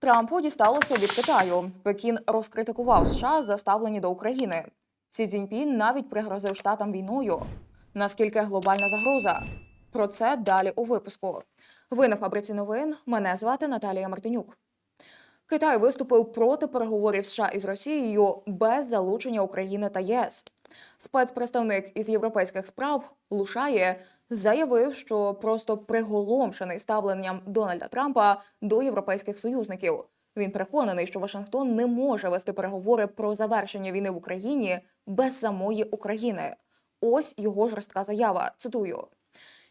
Трампу дісталося від Китаю. Пекін розкритикував США за ставлення до України. Сі Цзіньпін навіть пригрозив штатам війною. Наскільки глобальна загроза? Про це далі у випуску. Ви на фабриці новин. Мене звати Наталія Мартинюк. Китай виступив проти переговорів США із Росією без залучення України та ЄС. Спецпредставник із європейських справ Лушає заявив, що просто приголомшений ставленням Дональда Трампа до європейських союзників. Він переконаний, що Вашингтон не може вести переговори про завершення війни в Україні без самої України. Ось його жорстка заява. Цитую.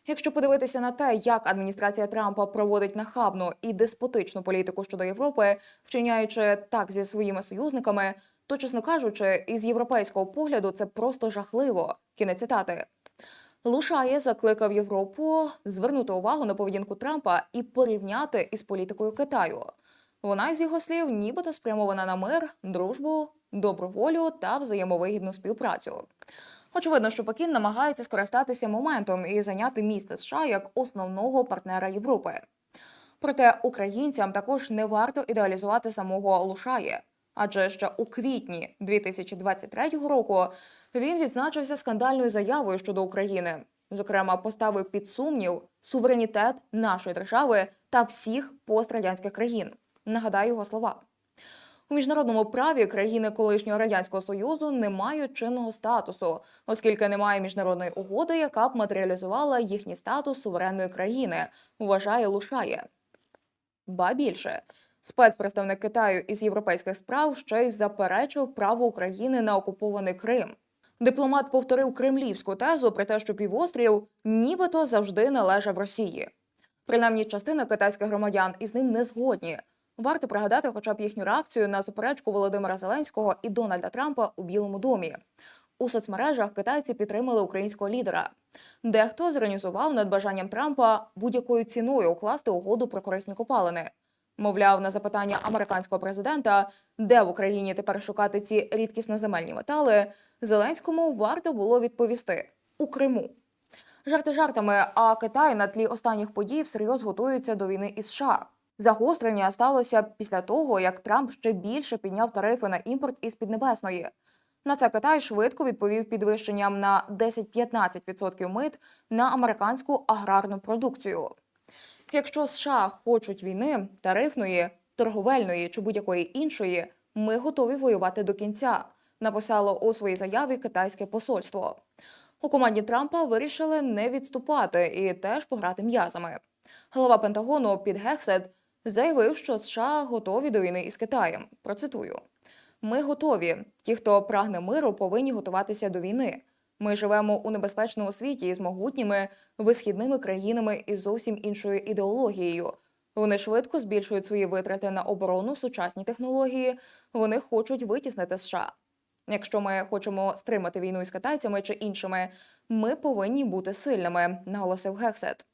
Якщо подивитися на те, як адміністрація Трампа проводить нахабну і деспотичну політику щодо Європи, вчиняючи так зі своїми союзниками, то, чесно кажучи, із європейського погляду це просто жахливо. Кінець цитати. Лушає закликав Європу звернути увагу на поведінку Трампа і порівняти із політикою Китаю. Вона, з його слів, нібито спрямована на мир, дружбу, добру волю та взаємовигідну співпрацю. Очевидно, що Пекін намагається скористатися моментом і зайняти місце США як основного партнера Європи. Проте українцям також не варто ідеалізувати самого Лушає, адже ще у квітні 2023 року він відзначився скандальною заявою щодо України. Зокрема, поставив під сумнів суверенітет нашої держави та всіх пострадянських країн. Нагадаю його слова. У міжнародному праві країни колишнього радянського союзу не мають чинного статусу, оскільки немає міжнародної угоди, яка б матеріалізувала їхній статус суверенної країни, вважає Лушає. Ба більше спецпредставник Китаю із європейських справ ще й заперечив право України на окупований Крим. Дипломат повторив кремлівську тезу про те, що півострів нібито завжди належав Росії. Принаймні, частина китайських громадян із ним не згодні. Варто пригадати хоча б їхню реакцію на суперечку Володимира Зеленського і Дональда Трампа у Білому домі. У соцмережах китайці підтримали українського лідера. Дехто зіронізував над бажанням Трампа будь-якою ціною укласти угоду про корисні копалини. Мовляв, на запитання американського президента, де в Україні тепер шукати ці рідкісноземельні метали, Зеленському варто було відповісти у Криму. Жарти жартами, а Китай на тлі останніх подій всерйоз готується до війни із США. Загострення сталося після того, як Трамп ще більше підняв тарифи на імпорт із Піднебесної. На це Китай швидко відповів підвищенням на 10-15% мит на американську аграрну продукцію. Якщо США хочуть війни тарифної, торговельної чи будь-якої іншої, ми готові воювати до кінця, написало у своїй заяві китайське посольство. У команді Трампа вирішили не відступати і теж пограти м'язами. Голова Пентагону Піт Гексет заявив, що США готові до війни із Китаєм. Процитую: ми готові. Ті, хто прагне миру, повинні готуватися до війни. Ми живемо у небезпечному світі з могутніми висхідними країнами із зовсім іншою ідеологією. Вони швидко збільшують свої витрати на оборону, сучасні технології. Вони хочуть витіснити США. Якщо ми хочемо стримати війну із китайцями чи іншими, ми повинні бути сильними, наголосив Гексет.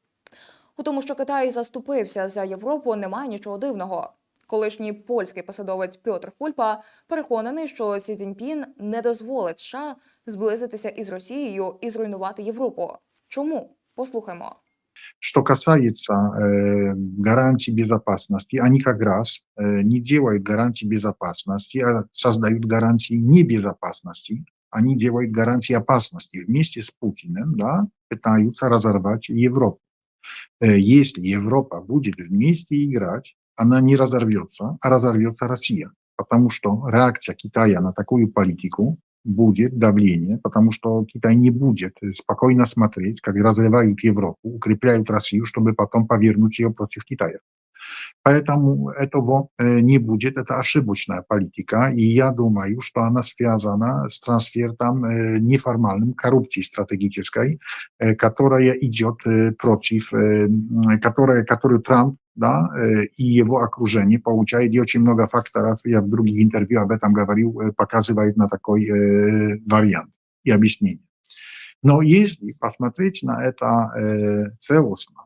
У тому, що Китай заступився за Європу, немає нічого дивного. Колишній польський посадовець Пьотр Кульпа переконаний, що Сі Цзіньпін не дозволить США зблизитися із Росією і зруйнувати Європу. Чому? Послухаймо. Что касается э, гарантий безопасности, они как раз э, не делают гарантий безопасности, а создают гарантии небезопасности. Они делают гарантии опасности. Вместе с Путиным да, пытаются разорвать Европу. Э, если Европа будет вместе играть, она не разорвется, а разорвется Россия. Потому что реакция Китая на такую политику будет давление, потому что Китай не будет спокойно смотреть, как разрывают Европу, укрепляют Россию, чтобы потом повернуть ее против Китая. Поэтому этого э, не будет, это ошибочная политика, и я думаю, что она связана с трансфертом э, неформальным коррупции стратегической, э, которая идет э, против, э, м, которая, которую Трамп да, э, и его окружение получает, и очень много факторов, я в других интервью об этом говорил, э, показывают на такой э, вариант и объяснение. Но если посмотреть на это э, целостно,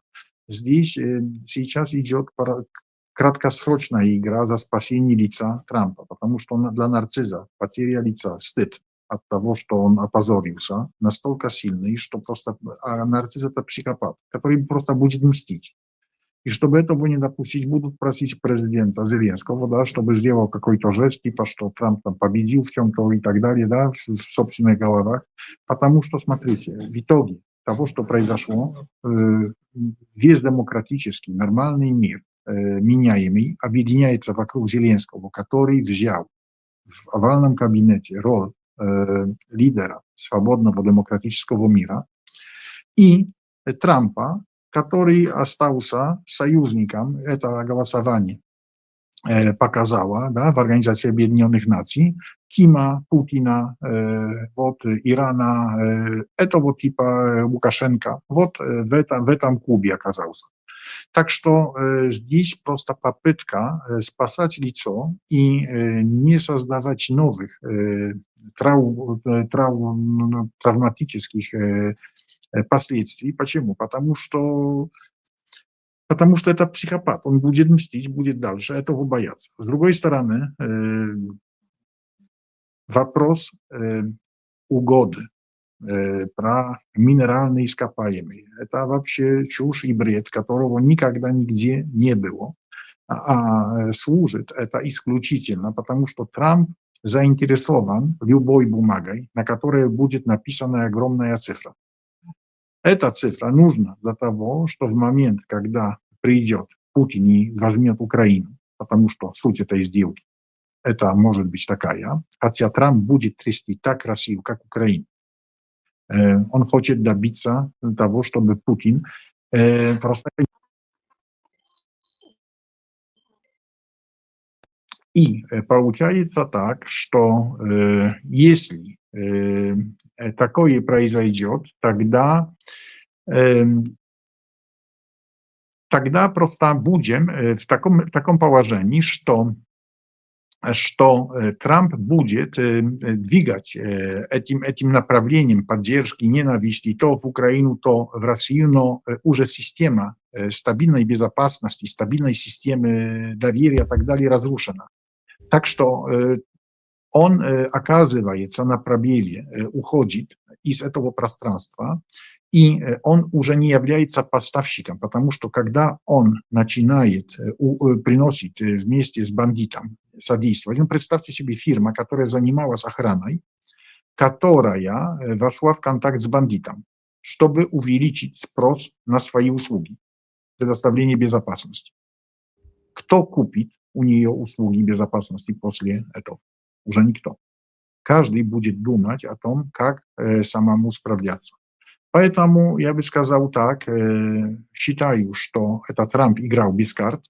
здесь э, сейчас идет пара- краткосрочная игра за спасение лица Трампа, потому что на- для нарциза потеря лица, стыд от того, что он опозорился, настолько сильный, что просто а нарцисс это психопат, который просто будет мстить. И чтобы этого не допустить, будут просить президента Зеленского, да, чтобы сделал какой-то жест, типа, что Трамп там победил в чем-то и так далее, да, в, в собственных головах. Потому что, смотрите, в итоге того, что произошло, э, весь демократический, нормальный мир, э, меняемый, объединяется вокруг Зеленского, который взял в овальном кабинете роль э, лидера свободного демократического мира, и Трампа, который остался союзником этого голосования, э, показала да, в Организации Объединенных Наций, Кима, Путина, э, вот, Ирана, э, этого типа э, Лукашенко, вот э, в, этом, в этом клубе оказался. Так что э, здесь просто попытка э, спасать лицо и э, не создавать новых э, трау, э, трау, ну, травматических э, э, последствий. Почему? Потому что Потому что это психопат, он будет мстить, будет дальше, этого бояться. С другой стороны, э, вопрос э, угоды э, про минеральные ископаемые. Это вообще чушь и бред, которого никогда нигде не было. А, а, э, служит это исключительно потому, что Трамп заинтересован любой бумагой, на которой будет написана огромная цифра. Эта цифра нужна для того, что в момент, когда придет Путин и возьмет Украину, потому что суть этой сделки, это может быть такая, хотя Трамп будет трясти так красиво, как Украина. Э, Он хочет добиться того, чтобы Путин э, просто... И э, получается так, что э, если э, э, такое произойдет, тогда э, тогда просто будем э, в таком, в таком положении, что, что э, Трамп будет э, э, двигать э, этим, этим направлением поддержки ненависти то в Украину, то в Россию, но э, уже система э, стабильной безопасности, стабильной системы доверия и так далее разрушена. Так что э, он э, оказывается на пробеле, э, уходит из этого пространства, и э, он уже не является поставщиком, потому что когда он начинает э, у- э, приносить э, вместе с бандитом содействовать, ну, представьте себе фирма, которая занималась охраной, которая э, вошла в контакт с бандитом, чтобы увеличить спрос на свои услуги, предоставление безопасности. Кто купит у нее услуги безопасности после этого? Уже никто. Каждый будет думать о том, как э, самому справляться. Поэтому я бы сказал так, э, считаю, что это Трамп играл без карт,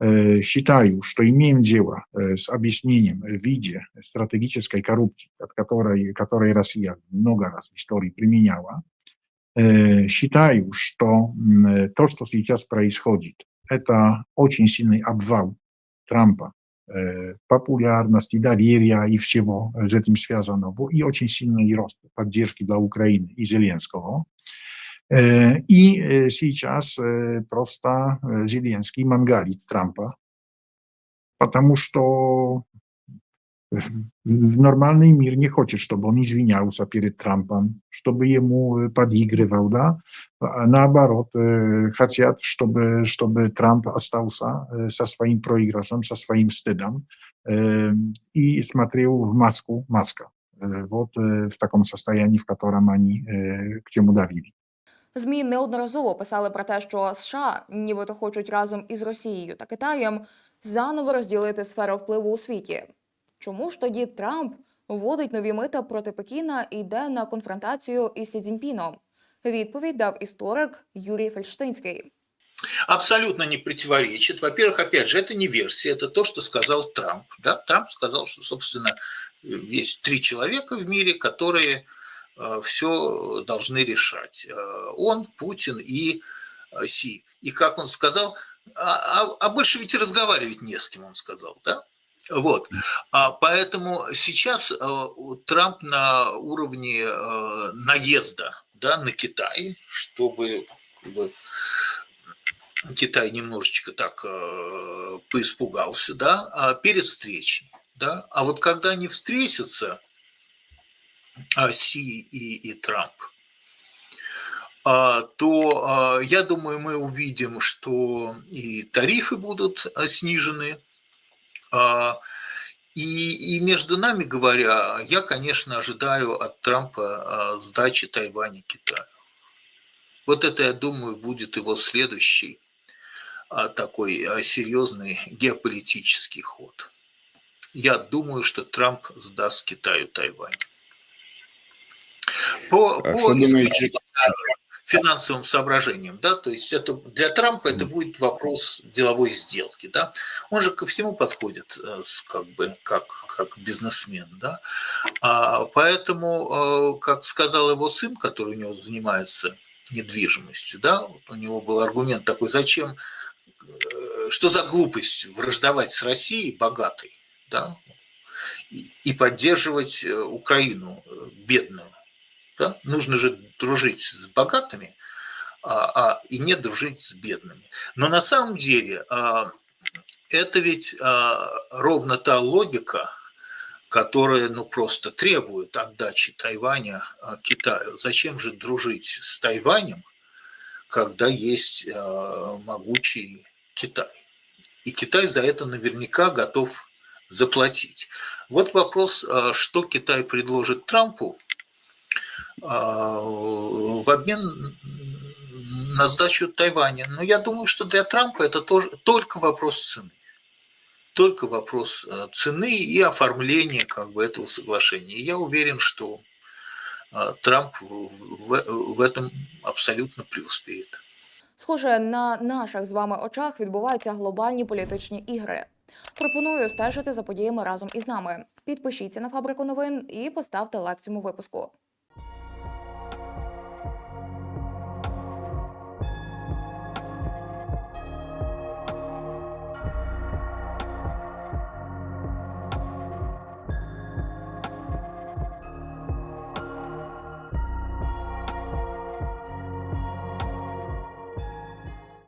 Э, считаю, что имеем дело э, с объяснением в виде стратегической коррупции, от которой, которой Россия много раз в истории применяла. Э, Считаю, что м, э, то, что сейчас происходит, это очень сильный обвал Трампа э, популярности, доверия и всего э, с этим связанного, и очень сильный рост поддержки для Украины и Зеленского. Э, И э, сейчас э, просто э, Зеленский мангалит Трампа, потому что э, в нормальный мир не хочет, чтобы он извинялся перед Трампом, чтобы ему э, подыгрывал, да, а наоборот, э, хотят, чтобы, чтобы Трамп остался э, со своим проигрышем, со своим стыдом э, и смотрел в маску Маска. Э, Вот э, в таком состоянии, в котором они э, к чему давили. ЗМІ неодноразово писали про те, що США нібито хочуть разом із Росією та Китаєм заново розділити сферу впливу у світі. Чому ж тоді Трамп вводить нові мита проти Пекіна і йде на конфронтацію із Сі Цзіньпіном? Відповідь дав історик Юрій Фельштинський. абсолютно не противоречит. Во-первых, опять же, это не версия, это то, что сказал Трамп. Да? Трамп сказал, что, собственно, есть три человека в мире, которые все должны решать. Э, Он, Путин и э, Си. И как он сказал, а, а- а больше ведь и разговаривать не с кем, он сказал, да? Вот. А поэтому сейчас э, Трамп на уровне э, наезда да, на Китай, чтобы как бы, Китай немножечко так э, поиспугался, да, а перед встречей, да. А вот когда они встретятся, а, Си и, и Трамп, а, то я думаю, мы увидим, что и тарифы будут снижены. А, И, и между нами говоря, я, конечно, ожидаю от Трампа а, сдачи Тайваня Китаю. Вот это, я думаю, будет его следующий а, такой серьезный геополитический ход. Я думаю, что Трамп сдаст Китаю Тайвань. По, А по что думаете? Финансовым соображениям, да, то есть это для Трампа это будет вопрос деловой сделки, да. Он же ко всему подходит э, как бы как как бизнесмен, да. А, поэтому, э, как сказал его сын, который у него занимается недвижимостью, да, вот у него был аргумент такой, зачем, э, что за глупость враждовать с Россией богатой, да, и, поддерживать Украину бедную, да? Нужно же дружить с богатыми, а, а, и не дружить с бедными. Но на самом деле а, это ведь а, ровно та логика, которая ну, просто требует отдачи Тайваня а, Китаю. Зачем же дружить с Тайванем, когда есть а, могучий Китай? И Китай за это наверняка готов заплатить. Вот вопрос, а, что Китай предложит Трампу – в обмен на сдачу Тайваня. Но я думаю, что для Трампа это тоже только вопрос цены. Только вопрос э, цены и оформления как бы этого соглашения. И я уверен, что э, Трамп в, в, в этом абсолютно преуспеет. Схоже, на наших з вами очах відбуваються глобальні політичні ігри. Пропоную стежити за подіями разом із нами. Підпишіться на фабрику новин і поставте лайк цьому випуску.